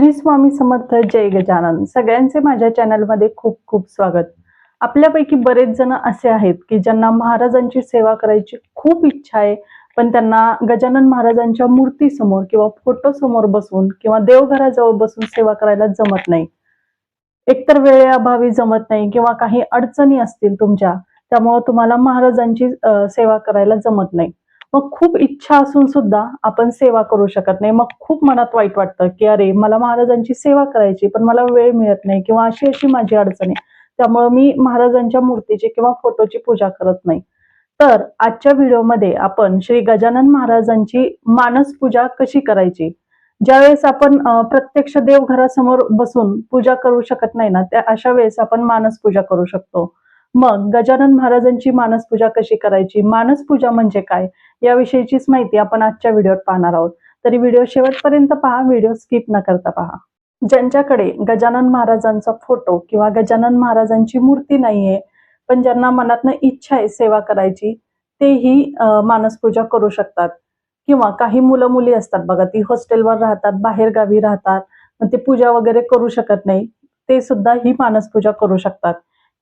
श्री स्वामी समर्थ जय गजानन. सगळ्यांचे माझ्या चॅनलमध्ये खूप खूप स्वागत. आपल्यापैकी बरेच जण असे आहेत की ज्यांना महाराजांची सेवा करायची खूप इच्छा आहे पण त्यांना गजानन महाराजांच्या मूर्ती समोर किंवा फोटो समोर बसून किंवा देवघराजवळ बसून सेवा करायला जमत नाही. एकतर वेळेअभावी जमत नाही किंवा काही अडचणी असतील तुमच्या त्यामुळे तुम्हाला महाराजांची सेवा करायला जमत नाही. मग खूप इच्छा असून सुद्धा आपण सेवा करू शकत नाही. मग खूप मनात वाईट वाटतं की अरे मला महाराजांची सेवा करायची पण मला वेळ मिळत नाही किंवा अशी अशी माझी अडचण आहे. त्यामुळे मी महाराजांच्या मूर्तीची किंवा फोटोची पूजा करत नाही. तर आजच्या व्हिडिओमध्ये आपण श्री गजानन महाराजांची मानस पूजा कशी करायची? ज्यावेळेस आपण प्रत्यक्ष देवघरासमोर बसून पूजा करू शकत नाही ना त्या अशा वेळेस आपण मानस पूजा करू शकतो. मग गजानन महाराजांची मानसपूजा कशी करायची? मानस पूजा म्हणजे काय? याविषयीचीच माहिती आपण आजच्या व्हिडिओत पाहणार आहोत. तरी व्हिडिओ शेवटपर्यंत पहा व्हिडिओ स्किप न करता पहा. ज्यांच्याकडे गजानन महाराजांचा फोटो किंवा गजानन महाराजांची मूर्ती नाहीये पण ज्यांना मनातनं इच्छा आहे सेवा करायची तेही मानसपूजा करू शकतात. किंवा काही मुलं मुली असतात बघा ती हॉस्टेलवर राहतात बाहेर गावी राहतात मग ते पूजा वगैरे करू शकत नाही ते सुद्धा ही मानसपूजा करू शकतात.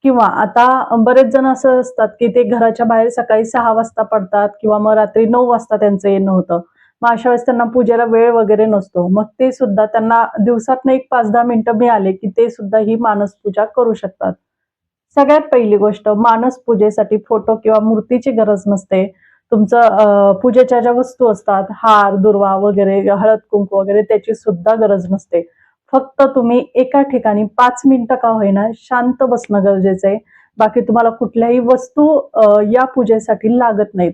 किंवा आता बरेच जण असं असतात की ते घराच्या बाहेर सकाळी सहा वाजता पडतात किंवा मग रात्री नऊ वाजता त्यांचं येणं होतं. मग अशा वेळेस त्यांना पूजेला वेळ वगैरे नसतो. मग ते सुद्धा त्यांना दिवसातनं एक पाच दहा मिनिटं मिळाले की ते सुद्धा ही मानस पूजा करू शकतात. सगळ्यात पहिली गोष्ट मानस पूजेसाठी फोटो किंवा मूर्तीची गरज नसते. तुमचं पूजेच्या ज्या वस्तू असतात हार दुर्वा वगैरे हळद कुंकू वगैरे त्याची सुद्धा गरज नसते. फक्त तुम्ही एका ठिकाणी पाच मिनिटं का होईना शांत बसणं गरजेचं आहे. बाकी तुम्हाला कुठल्याही वस्तू या पूजेसाठी लागत नाहीत.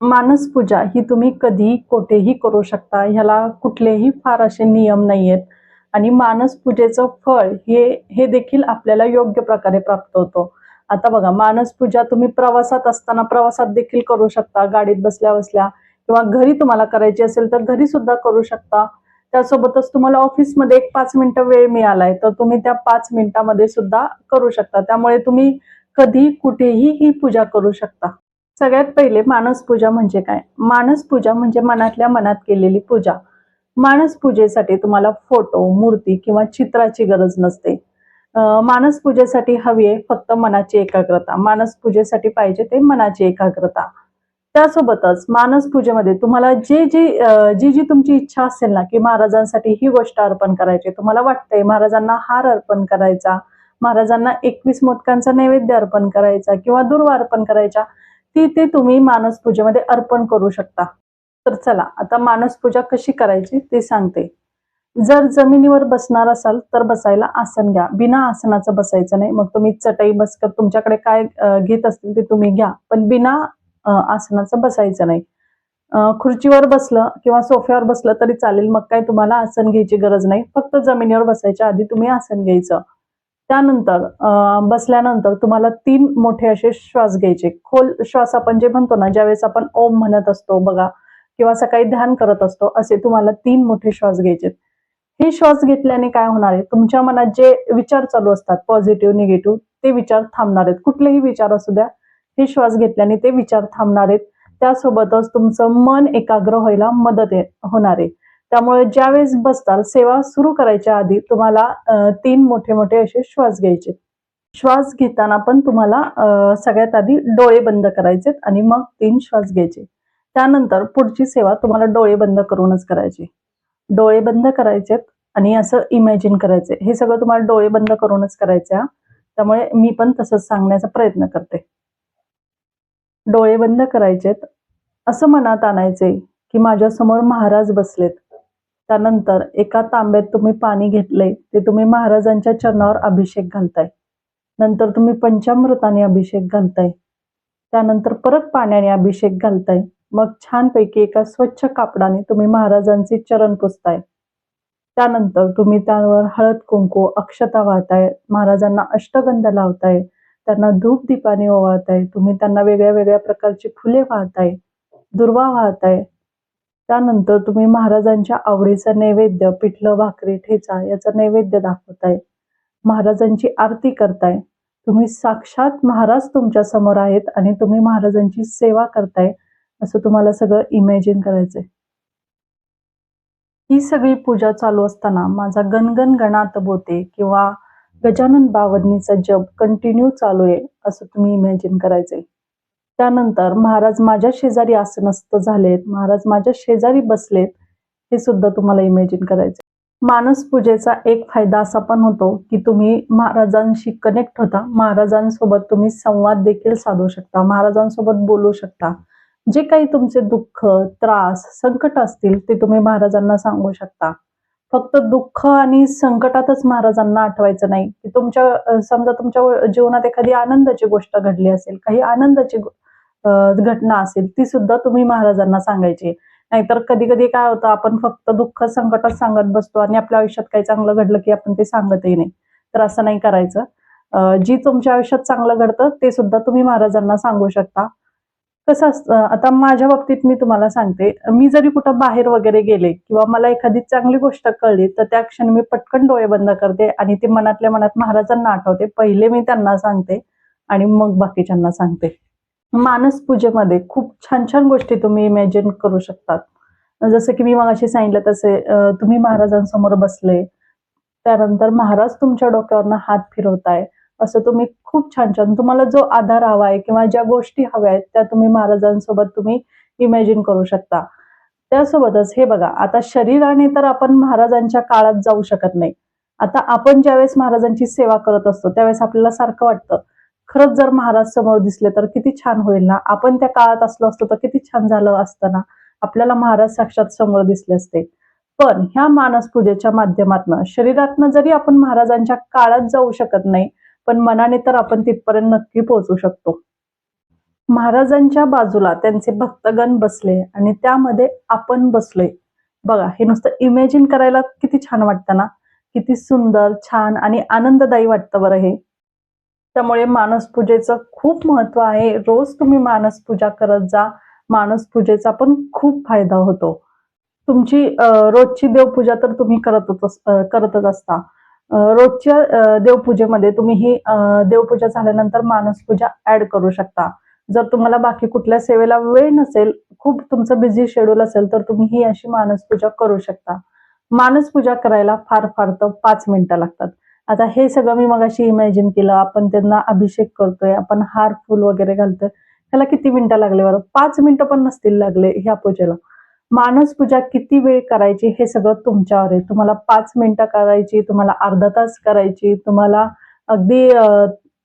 मानस पूजा ही तुम्ही कधी कोठेही करू शकता. ह्याला कुठलेही फार असे नियम नाही आहेत आणि मानस पूजेचं फळ हे हे देखील आपल्याला योग्य प्रकारे प्राप्त होतो. आता बघा मानस पूजा तुम्ही प्रवासात असताना प्रवासात देखील करू शकता. गाडीत बसल्या बसल्या किंवा घरी तुम्हाला करायची असेल तर घरी सुद्धा करू शकता. त्यासोबतच तुम्हाला ऑफिसमध्ये एक पाच मिनिटं वेळ मिळालाय तर तुम्ही त्या पाच मिनिटामध्ये सुद्धा करू शकता. त्यामुळे तुम्ही कधी कुठेही ही पूजा करू शकता. सगळ्यात पहिले मानस पूजा म्हणजे काय? मानस पूजा म्हणजे मनातल्या मनात केलेली पूजा. मानस पूजेसाठी तुम्हाला फोटो मूर्ती किंवा चित्राची गरज नसते. मानस पूजेसाठी हवी आहे फक्त मनाची एकाग्रता. मानस पूजेसाठी पाहिजे ते मनाची एकाग्रता. त्यासोबतच मानस पूजेमध्ये तुम्हाला जे जी जी जी तुमची इच्छा असेल ना की महाराजांसाठी ही गोष्ट अर्पण करायची तुम्हाला वाटतंय महाराजांना हार अर्पण करायचा महाराजांना एकवीस मोदकांचा नैवेद्य अर्पण करायचा किंवा दुर्वा अर्पण करायच्या ती ते तुम्ही मानस पूजेमध्ये अर्पण करू शकता. तर चला आता मानस पूजा कशी करायची ते सांगते. जर जमिनीवर बसणार असाल तर बसायला आसन घ्या. बिना आसनाचं बसायचं नाही. मग तुम्ही चटई बसकर तुमच्याकडे काय घेत असतील ते तुम्ही घ्या. पण बिना आसनाचं बसायचं नाही. खुर्चीवर बसलं किंवा सोफ्यावर बसलं तरी चालेल मग काय तुम्हाला आसन घ्यायची गरज नाही. फक्त जमिनीवर बसायच्या आधी तुम्ही आसन घ्यायचं. त्यानंतर बसल्यानंतर तुम्हाला तीन मोठे असे श्वास घ्यायचे. खोल श्वास आपण जे म्हणतो ना ज्यावेळेस आपण ओम म्हणत असतो बघा किंवा सकाळी ध्यान करत असतो असे तुम्हाला तीन मोठे श्वास घ्यायचे. हे श्वास घेतल्याने काय होणार आहे? तुमच्या मनात जे विचार चालू असतात पॉझिटिव्ह निगेटिव्ह ते विचार थांबणार आहेत. कुठलेही विचार असू द्या हे श्वास घेतल्याने ते विचार थांबणार आहेत. त्यासोबतच तुमचं मन एकाग्र व्हायला मदत होणार आहे. त्यामुळे ज्यावेळेस बसताल सेवा सुरू करायच्या आधी तुम्हाला तीन मोठे मोठे असे श्वास घ्यायचे. श्वास घेताना पण तुम्हाला सगळ्यात आधी डोळे बंद करायचे आणि मग तीन श्वास घ्यायचे. त्यानंतर पुढची सेवा तुम्हाला डोळे बंद करूनच करायची. डोळे बंद करायचेत आणि असं इमॅजिन करायचे. हे सगळं तुम्हाला डोळे बंद करूनच करायचे त्यामुळे मी पण तसंच सांगण्याचा प्रयत्न करते. डोळे बंद करायचेत असं मनात आणायचे की माझ्यासमोर महाराज बसलेत. त्यानंतर एका तांब्यात तुम्ही पाणी घेतलंय ते तुम्ही महाराजांच्या चरणावर अभिषेक घालताय. नंतर तुम्ही पंचामृताने अभिषेक घालताय. त्यानंतर परत पाण्याने अभिषेक घालताय. मग छानपैकी एका स्वच्छ कापडाने तुम्ही महाराजांचे चरण पुसताय. त्यानंतर तुम्ही त्यावर हळद कुंकू अक्षता वाहताय महाराजांना अष्टगंध लावताय. त्यांना धूप दीपाने ओवाळताय. तुम्ही त्यांना वेगळ्या वेगळ्या प्रकारची फुले वाहताय दुर्वा वाहताय. त्यानंतर तुम्ही महाराजांच्या आवडीचा नैवेद्य पिठलं भाकरी ठेचा याचा नैवेद्य दाखवताय. महाराजांची आरती करताय. तुम्ही साक्षात महाराज तुमच्यासमोर आहेत आणि तुम्ही महाराजांची सेवा करताय असं तुम्हाला सगळं इमॅजिन करायचंय. ही सगळी पूजा चालू असताना माझा गणगण गणात बोते किंवा गजानन बावन्नीचा जप कंटिन्यू चालू आहे असं तुम्ही इमॅजिन करायचंय. त्यानंतर महाराज माझ्या शेजारी आसनस्थ झालेत महाराज माझ्या शेजारी बसलेत हे सुद्धा तुम्हाला इमॅजिन करायचं मानस पूजेचा एक फायदा असा पण होतो की तुम्ही महाराजांशी कनेक्ट होता महाराजांसोबत तुम्ही संवाद देखील साधू शकता महाराजांसोबत बोलू शकता. जे काही तुमचे दुःख त्रास संकट असतील ते तुम्ही महाराजांना सांगू शकता. फक्त दुःख आणि संकटातच महाराजांना आठवायचं नाही. की तुमच्या समजा तुमच्या जीवनात एखादी आनंदाची गोष्ट घडली असेल काही आनंदाची घटना असेल ती सुद्धा तुम्ही महाराजांना सांगायची. नाहीतर कधी कधी काय होतं आपण फक्त दुःख संकटच सांगत बसतो आणि आपल्या आयुष्यात काही चांगलं घडलं की आपण ते सांगतही नाही. तर असं नाही करायचं. जी तुमच्या आयुष्यात चांगलं घडतं ते सुद्धा तुम्ही महाराजांना सांगू शकता. कसं असतं आता माझ्या बाबतीत मी तुम्हाला सांगते मी जरी कुठं बाहेर वगैरे गेले किंवा मला एखादी चांगली गोष्ट कळली तर त्या क्षणी मी पटकन डोळे बंद करते आणि ते मनातल्या मनात महाराजांना आठवते. पहिले मी त्यांना सांगते आणि मग बाकीच्यांना सांगते. मानस पूजेमध्ये खूप छान छान गोष्टी तुम्ही इमॅजिन करू शकतात. जसं की मी मगाशी सांगितलं तसे तुम्ही महाराजांसमोर बसले त्यानंतर महाराज तुमच्या डोक्यावरनं हात फिरवताय. असं तुम्ही खूप छान छान तुम्हाला जो आधार हवा आहे किंवा ज्या गोष्टी हव्या आहेत त्या तुम्ही महाराजांसोबत तुम्ही इमॅजिन करू शकता. त्यासोबतच हे बघा आता शरीराने तर आपण महाराजांच्या काळात जाऊ शकत नाही. आता आपण ज्यावेळेस महाराजांची सेवा करत असतो त्यावेळेस आपल्याला सारखं वाटतं खरंच जर महाराज समोर दिसले तर किती छान होईल ना? आपण त्या काळात असलो असतो तर किती छान झालं असतं ना? आपल्याला महाराज साक्षात समोर दिसले असते. पण ह्या मानस पूजेच्या माध्यमातून शरीरातनं जरी आपण महाराजांच्या काळात जाऊ शकत नाही पण मनाने तर आपण तिथपर्यंत नक्की पोहोचू शकतो. महाराजांच्या बाजूला त्यांचे भक्तगण बसले आणि त्यामध्ये आपण बसलोय. बघा हे नुसतं इमॅजिन करायला किती छान वाटतं ना? किती सुंदर छान आणि आनंददायी वाटतं बरं हे. त्यामुळे मानस पूजेचं खूप महत्त्व आहे. रोज तुम्ही मानस पूजा करत जा. मानस पूजेचा पण खूप फायदा होतो. तुमची रोजची देवपूजा तर तुम्ही करतच करतच असता. रोजच्या देवपूजेमध्ये तुम्ही ही देवपूजा झाल्यानंतर मानस पूजा ऍड करू शकता. जर तुम्हाला बाकी कुठल्या सेवेला वेळ नसेल खूप तुमचं बिझी शेड्यूल असेल तर तुम्ही ही अशी मानस पूजा करू शकता. मानस पूजा करायला फार फार तर पाच मिनिटं लागतात. आता हे सगळं मी मगाशी इमॅजिन केलं. आपण त्यांना अभिषेक करतोय आपण हार फुल वगैरे घालतोय. त्याला किती मिनिटं लागले बरं? पाच मिनिटं पण नसतील लागले ह्या पूजेला. मानस पूजा किती वेळ करायची हे सगळं तुमच्यावर आहे. तुम्हाला पाच मिनिटं करायची तुम्हाला अर्धा तास करायची तुम्हाला अगदी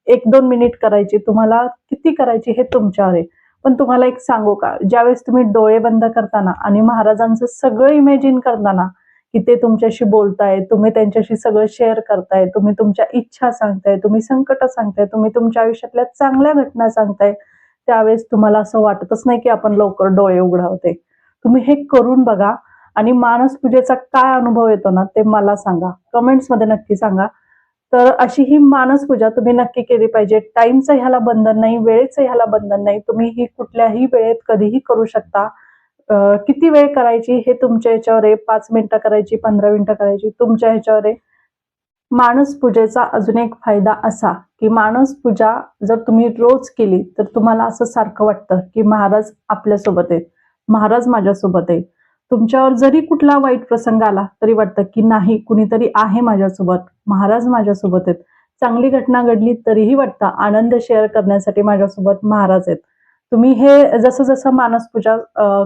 एक दोन मिनिट करायची तुम्हाला किती करायची हे तुमच्यावर आहे. पण तुम्हाला एक सांगू का ज्यावेळेस तुम्ही डोळे बंद करताना आणि महाराजांचं सगळं इमॅजिन करताना की ते तुमच्याशी बोलताय तुम्ही त्यांच्याशी सगळं शेअर करताय तुम्ही तुमच्या इच्छा सांगताय तुम्ही संकट सांगताय तुम्ही तुमच्या आयुष्यातल्या चांगल्या घटना सांगताय त्यावेळेस तुम्हाला असं वाटतच नाही की आपण लवकर डोळे उघडावते तुम्ही हे करून बघा आणि मानस पूजेचा काय अनुभव येतो ना ते मला सांगा. कमेंट्समध्ये नक्की सांगा. तर अशी ही मानस पूजा तुम्ही नक्की केली पाहिजे. टाइमचं ह्याला बंधन नाही वेळेचं ह्याला बंधन नाही. तुम्ही ही कुठल्याही वेळेत कधीही करू शकता. किती वेळ करायची हे तुमच्या ह्याच्यावर आहे. पाच मिनिटं करायची पंधरा मिनिटं करायची तुमच्या ह्याच्यावर आहे. मानस पूजेचा अजून एक फायदा असा की मानस पूजा जर तुम्ही रोज केली तर तुम्हाला असं सारखं वाटतं की महाराज आपल्यासोबत आहेत. महाराज माझ्यासोबत आहे. तुमच्यावर जरी कुठला वाईट प्रसंग आला तरी वाटतं की नाही कुणीतरी आहे माझ्यासोबत महाराज माझ्यासोबत आहेत. चांगली घटना घडली तरीही वाटतं आनंद शेअर करण्यासाठी माझ्यासोबत महाराज आहेत. तुम्ही हे जसं जसं मानस पूजा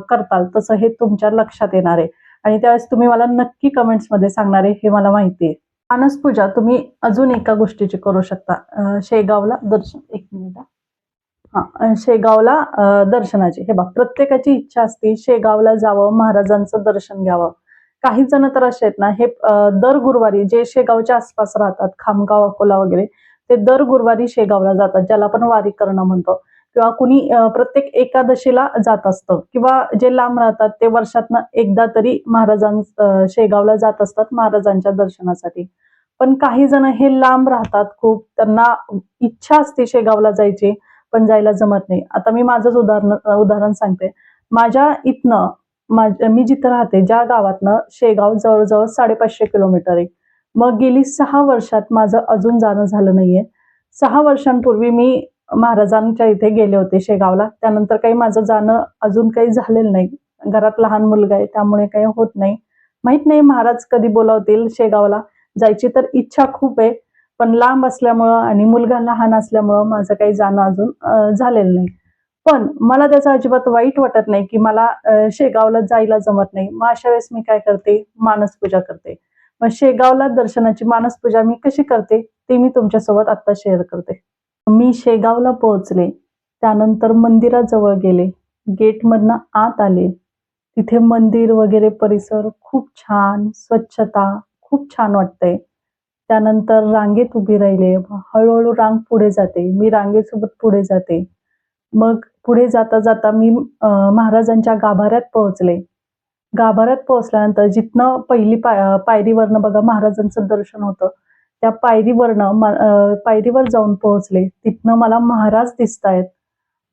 करताल तसं हे तुमच्या लक्षात येणार आहे. आणि त्यावेळेस तुम्ही मला नक्की कमेंट्समध्ये सांगणार आहे हे मला माहिती आहे. मानसपूजा तुम्ही अजून एका गोष्टीची करू शकता. शेगावला दर्शन एक मिनिट शेगावला दर्शनाची. हे बघ प्रत्येकाची इच्छा असते शेगावला जावं महाराजांचं दर्शन घ्यावं. काही जण तर असे आहेत ना हे दर गुरुवारी जे शेगावच्या आसपास राहतात खामगाव अकोला वगैरे ते दर गुरुवारी शेगावला जातात ज्याला आपण वारी करणं म्हणतो. किंवा कुणी प्रत्येक एकादशीला जात असतं किंवा जे लांब राहतात ते वर्षातनं एकदा तरी महाराजां शेगावला जात असतात महाराजांच्या दर्शनासाठी. पण काही जण हे लांब राहतात खूप त्यांना इच्छा असते शेगावला जायची पण जायला जमत नाही. आता मी माझंच उदाहरण उदाहरण सांगते. माझ्या इथनं मी जिथं राहते ज्या गावातनं शेगाव जवळजवळ साडेपाचशे किलोमीटर आहे. मग गेली सहा वर्षात माझं अजून जाणं झालं नाहीये. सहा वर्षांपूर्वी मी महाराजांच्या इथे गेले होते शेगावला. त्यानंतर काही माझं जाणं अजून काही झालेलं नाही. घरात लहान मुलगा आहे त्यामुळे काही होत नाही. माहीत नाही महाराज कधी बोलावतील शेगावला. जायची तर इच्छा खूप आहे. पण लांब असल्यामुळं आणि मुलगा लहान असल्यामुळं माझं काही जाणं अजून झालेलं नाही. पण मला त्याचं अजिबात वाईट वाटत नाही की मला शेगावला जायला जमत नाही. मग अशा वेळेस मी काय करते? मानस पूजा करते. मग शेगावला दर्शनाची मानस पूजा मी कशी करते? ते मी तुमच्यासोबत आता शेअर करते. मी शेगावला पोहोचले. त्यानंतर मंदिराजवळ गेले. गेटमधनं आत आले. तिथे मंदिर वगैरे परिसर खूप छान स्वच्छता खूप छान वाटतंय. त्यानंतर रांगेत उभी राहिले. हळूहळू रांग पुढे जाते. मी रांगेसोबत पुढे जाते. मग पुढे जाता जाता मी महाराजांच्या गाभाऱ्यात पोहोचले. गाभाऱ्यात पोहोचल्यानंतर जिथनं पहिली पाय पायरीवरनं बघा महाराजांचं दर्शन होतं. त्या पायरीवरनं पायरीवर जाऊन पोहोचले. तिथनं मला महाराज दिसतायत.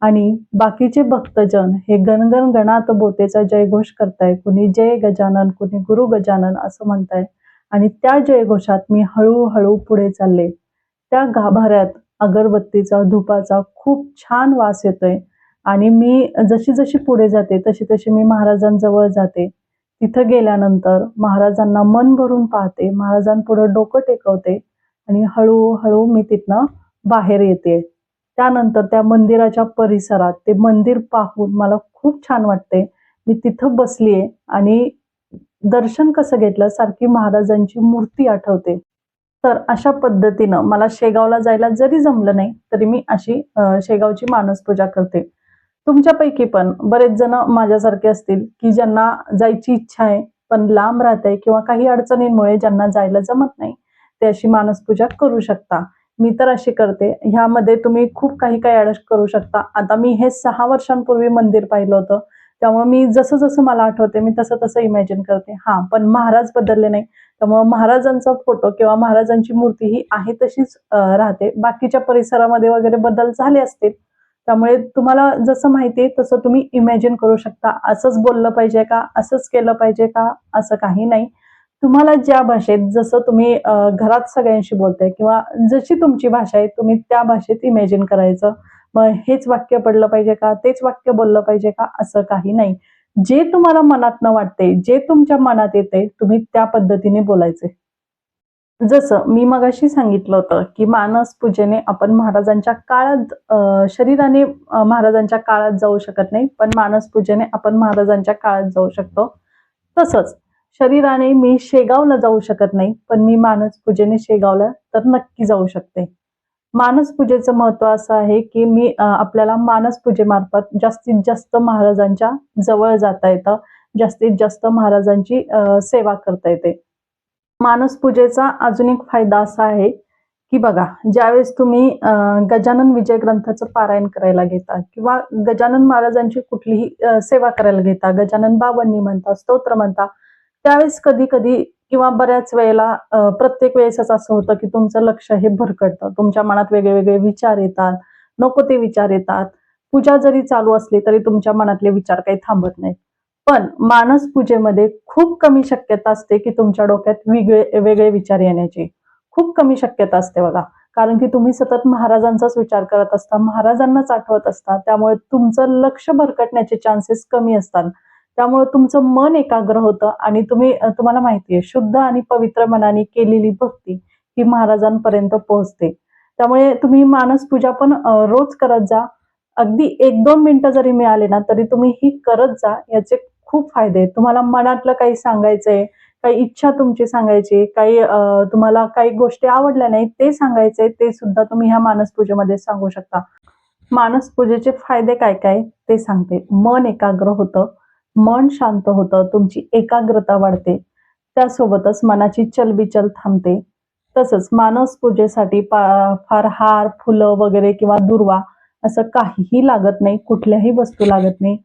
आणि बाकीचे भक्तजन हे गणगण गणात बोतेचा जयघोष करताय कुणी जय गजानन कुणी गुरु गजानन असं म्हणताय आणि त्या जयघोषात मी हळूहळू पुढे चालले. त्या गाभाऱ्यात अगरबत्तीचा धुपाचा खूप छान वास येतोय आणि मी जशी जशी पुढे जाते तशी तशी मी महाराजांजवळ जाते. तिथं गेल्यानंतर महाराजांना मन भरून पाहते महाराजांपुढे डोकं टेकवते आणि हळूहळू मी तिथनं बाहेर येते. त्यानंतर त्या मंदिराच्या परिसरात ते मंदिर पाहून मला खूप छान वाटते. मी तिथं बसलीये आणि दर्शन कसं घेतलं सारखी महाराजांची मूर्ती आठवते. तर अशा पद्धतीनं मला शेगावला जायला जरी जमलं नाही तरी मी अशी शेगावची मानस पूजा करते. तुमच्यापैकी पण बरेच जण माझ्यासारखे असतील की ज्यांना जायची इच्छा आहे पण लांब राहत आहे किंवा काही अडचणींमुळे ज्यांना जायला जमत नाही ते अशी मानस पूजा करू शकता. मी तर अशी करते. ह्यामध्ये तुम्ही खूप काही काही ऍड करू शकता. आता मी हे सहा वर्षांपूर्वी मंदिर पाहिलं होतं. त्यामुळे मी जसं जसं मला आठवते मी तसं तसं इमॅजिन करते. हा पण महाराज बदलले नाही. त्यामुळे महाराजांचा फोटो किंवा महाराजांची मूर्ती ही आहे तशीच राहते. बाकीच्या परिसरामध्ये वगैरे बदल झाले असतील त्यामुळे तुम्हाला जसं माहिती आहे तसं तुम्ही इमॅजिन करू शकता. असंच बोललं पाहिजे का? असंच केलं पाहिजे का? असं काही नाही. तुम्हाला ज्या भाषेत जसं तुम्ही घरात सगळ्यांशी बोलताय किंवा जशी तुमची भाषा आहे तुम्ही त्या भाषेत इमॅजिन करायचं. मग हेच वाक्य पडलं पाहिजे का? तेच वाक्य बोललं पाहिजे का? असं काही नाही. जे तुम्हाला मनातनं वाटते जे तुमच्या मनात येते तुम्ही त्या पद्धतीने बोलायचे. जसं मी मगाशी सांगितलं होतं की मानस पूजेने आपण महाराजांच्या काळात शरीराने महाराजांच्या काळात जाऊ शकत नाही पण मानस पूजेने आपण महाराजांच्या काळात जाऊ शकतो. तसंच शरीराने मी शेगावला जाऊ शकत नाही पण मी मानस पूजेने शेगावला तर नक्की जाऊ शकते. मानस पूजेचं महत्त्व असं आहे की मी आपल्याला मानस पूजेमार्फत जास्तीत जास्त महाराजांच्या जवळ जाता येतं. जास्तीत जास्त महाराजांची अं, सेवा करता येते. मानस पूजेचा अजून एक फायदा असा आहे की बघा ज्यावेळेस तुम्ही गजानन विजय ग्रंथाचं पारायण करायला घेता किंवा गजानन महाराजांची कुठलीही सेवा करायला घेता गजानन बाबांनी म्हणता स्तोत्र म्हणता त्यावेळेस कधी कधी किंवा बऱ्याच वेळेला प्रत्येक वेळेसच असं होतं की तुमचं लक्ष हे भरकटतं. तुमच्या मनात वेगळे वेगळे विचार येतात. नको ते विचार येतात. पूजा जरी चालू असली तरी तुमच्या मनातले विचार काही थांबत नाहीत. पण मानस पूजेमध्ये खूप कमी शक्यता असते की तुमच्या डोक्यात वेगळे वेगळे विचार येण्याची. खूप कमी शक्यता असते बघा. कारण की तुम्ही सतत महाराजांचाच विचार करत असता महाराजांनाच आठवत असता. त्यामुळे तुमचं लक्ष भरकटण्याचे चान्सेस कमी असतात. त्यामुळे तुमचं मन एकाग्र होतं आणि तुम्ही तुम्हाला माहिती आहे शुद्ध आणि पवित्र मनाने केलेली भक्ती ही महाराजांपर्यंत पोहोचते. त्यामुळे तुम्ही मानस पूजा पण रोज करत जा. अगदी एक दोन मिनिटं जरी मिळाले ना तरी तुम्ही ही करत जा याचे खूप फायदे आहेत. तुम्हाला मनातलं काही सांगायचंय काही इच्छा तुमची सांगायची काही तुम्हाला काही गोष्टी आवडल्या नाही ते सांगायचे ते सुद्धा तुम्ही ह्या मानस पूजेमध्ये सांगू शकता. मानस पूजेचे फायदे काय काय ते सांगते. मन एकाग्र होतं. मन शांत होतं तुमची एकाग्रता वाढते. त्यासोबतच मनाची चलबिचल थांबते. तसंच मानस पूजेसाठी फार हार फुलं वगैरे किंवा दुर्वा असं काहीही लागत नाही कुठल्याही वस्तू लागत नाही.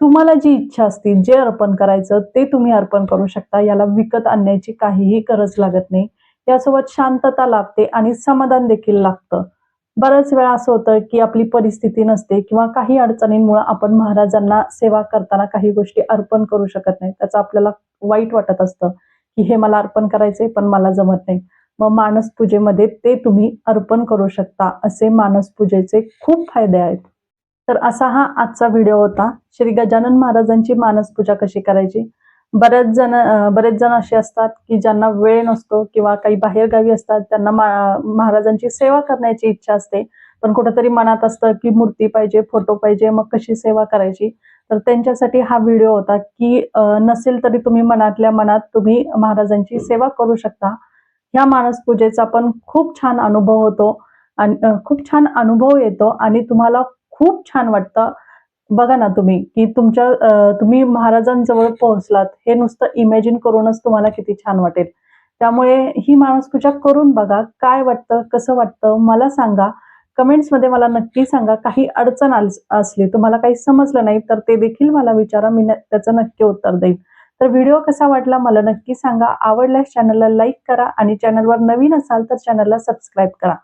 तुम्हाला जी इच्छा असते जे अर्पण करायचं ते तुम्ही अर्पण करू शकता. याला विकत आणण्याची काहीही गरज लागत नाही. यासोबत शांतता लाभते आणि समाधान देखील लागतं बऱ्याच वेळा असं होतं की आपली परिस्थिती नसते किंवा काही अडचणींमुळे आपण महाराजांना सेवा करताना काही गोष्टी अर्पण करू शकत नाही. त्याचं आपल्याला वाईट वाटत असतं की हे मला अर्पण करायचे पण मला जमत नाही. मग मानस पूजेमध्ये ते तुम्ही अर्पण करू शकता असे मानस पूजेचे खूप फायदे आहेत. तर असा हा आजचा व्हिडिओ होता. श्री गजानन महाराजांची मानस पूजा कशी करायची? बरेच जण बरेच जण असे असतात की ज्यांना वेळ नसतो किंवा काही बाहेरगावी असतात त्यांना महाराजांची सेवा करण्याची इच्छा असते. पण कुठंतरी मनात असतं की मूर्ती पाहिजे फोटो पाहिजे मग कशी सेवा करायची? तर त्यांच्यासाठी हा व्हिडिओ होता की नसेल तरी तुम्ही मनातल्या मनात तुम्ही महाराजांची सेवा करू शकता. ह्या मानस पूजेचा पण खूप छान अनुभव होतो आणि खूप छान अनुभव येतो आणि तुम्हाला खूप छान वाटतं. बघा ना तुम्ही की तुमच्या तुम्ही महाराजांजवळ पोहोचलात हे नुसतं इमॅजिन करूनच तुम्हाला किती छान वाटेल. त्यामुळे ही मानस पूजा करून बघा काय वाटतं कसं वाटतं मला सांगा. कमेंट्समध्ये मला नक्की सांगा काही अडचण असली तुम्हाला काही समजलं नाही तर ते देखील मला विचारा मी त्याचं नक्की उत्तर देईन. तर व्हिडिओ कसा वाटला मला नक्की सांगा. आवडल्यास चॅनलला लाईक करा आणि चॅनलवर नवीन असाल तर चॅनलला सबस्क्राईब करा.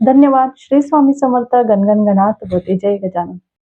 धन्यवाद. श्री स्वामी समर्थ. गणगण गणात जय गजानन.